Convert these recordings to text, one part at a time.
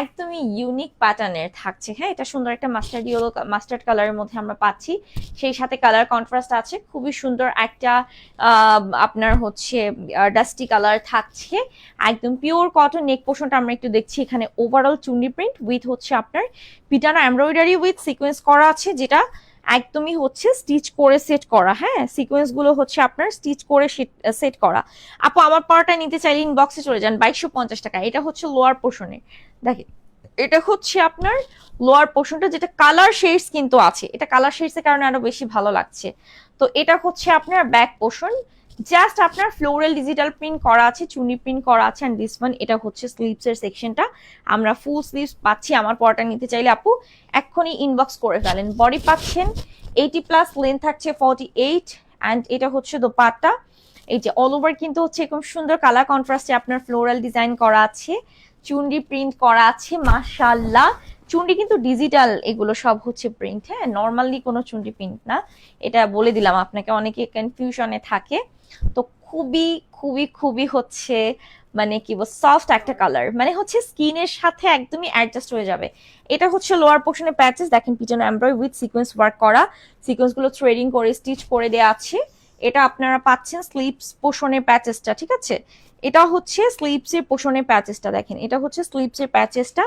একদমই ইউনিক প্যাটার্নের থাকছে। হ্যাঁ এটা সুন্দর একটা মাস্টার্ড ইয়েলো মাস্টার্ড কালারের মধ্যে আমরা পাচ্ছি। সেই সাথে কালার কন্ট্রাস্ট আছে। খুবই সুন্দর একটা আপনার হচ্ছে ডাস্টি কালার থাকছে। একদম পিওর কটন নেক পোর্শনটা আমরা একটু দেখছি। এখানে ওভারঅল চুন্ডি প্রিন্ট উইথ হচ্ছে আপনার পিটানো এমব্রয়ডারি উইথ সিকোয়েন্স করা আছে, যেটা একদমই হচ্ছে স্টিচ করে সেট করা হ্যাঁ? সিকোয়েন্সগুলো হচ্ছে আপনার স্টিচ করে সেট করা। আপু, আমার পাওয়াটা নিতে চাইলে ইনবক্সে চলে যান, বাইশশো পঞ্চাশ টাকা, এটা হচ্ছে লোয়ার পোর্শনে দেখেন, এটা হচ্ছে আপনার লোয়ার পোর্শনটা যেটা কালার শেডস কিন্তু আছে। এটা কালার শেডস এর কারণে আরও বেশি ভালো লাগছে। তো এটা হচ্ছে আপনার ব্যাক পোর্শন জাস্ট আপনার ফ্লোরাল ডিজিটাল প্রিন্ট করা আছে, চুনি প্রিন্ট করা আছে অ্যান্ড দিস ওয়ান এটা হচ্ছে স্লিভস এর সেকশনটা আমরা ফুল স্লিভস পাচ্ছি, আমার পরটা নিতে চাইলে আপু, এক্ষুনি ইনবক্স করে ফেলেন। বডি পাচ্ছেন এইটি প্লাস লেন্থ থাকছে ফর্টি এইট অ্যান্ড এটা হচ্ছে দোপাট্টা। এই যে অল ওভার কিন্তু হচ্ছে এরকম সুন্দর কালার কন্ট্রাস্টে আপনার ফ্লোরাল ডিজাইন করা আছে চুন্ডি প্রিন্ট করা আছে মাশাল্লাহ চুন্ডি কিন্তু ডিজিটাল এগুলো সব হচ্ছে প্রিন্ট হ্যাঁ? নর্মালি কোনো চুন্ডি প্রিন্ট না। এটা বলে দিলাম আপনাকে, অনেকে কনফিউশনে থাকে। তো খুবই খুবই খুবই হচ্ছে মানে কি বল সফট একটা কালার মানে হচ্ছে স্কিনের সাথে একদমই অ্যাডজাস্ট হয়ে যাবে। এটা হচ্ছে লোয়ার পোর্শনে প্যাচেস দেখেন পিছনে এমব্রয় উইথ সিকোয়েন্স ওয়ার্ক করা। সিকোয়েন্সগুলো থ্রেডিং করে স্টিচ করে দেওয়া আছে। এটা আপনারা পাচ্ছেন স্লিপস পোষণের প্যাচেসটা ঠিক আছে? এটা হচ্ছে স্লিপসের পোষণের প্যাচেসটা দেখেন, এটা হচ্ছে স্লিপসের প্যাচেসটা।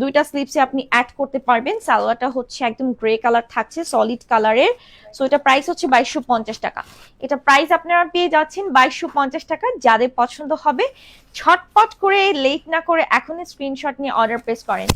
দুইটা স্লিপসে আপনি অ্যাড করতে পারবেন, সালোয়ারটা হচ্ছে একদম গ্রে কালার থাকছে সলিড কালারের সো এটা প্রাইস হচ্ছে বাইশশো টাকা। এটা প্রাইস আপনারা পেয়ে যাচ্ছেন বাইশশো টাকা, যাদের পছন্দ হবে, ছটপট করে লেট না করে এখনই স্ক্রিনশট নিয়ে অর্ডার প্লেস করেন।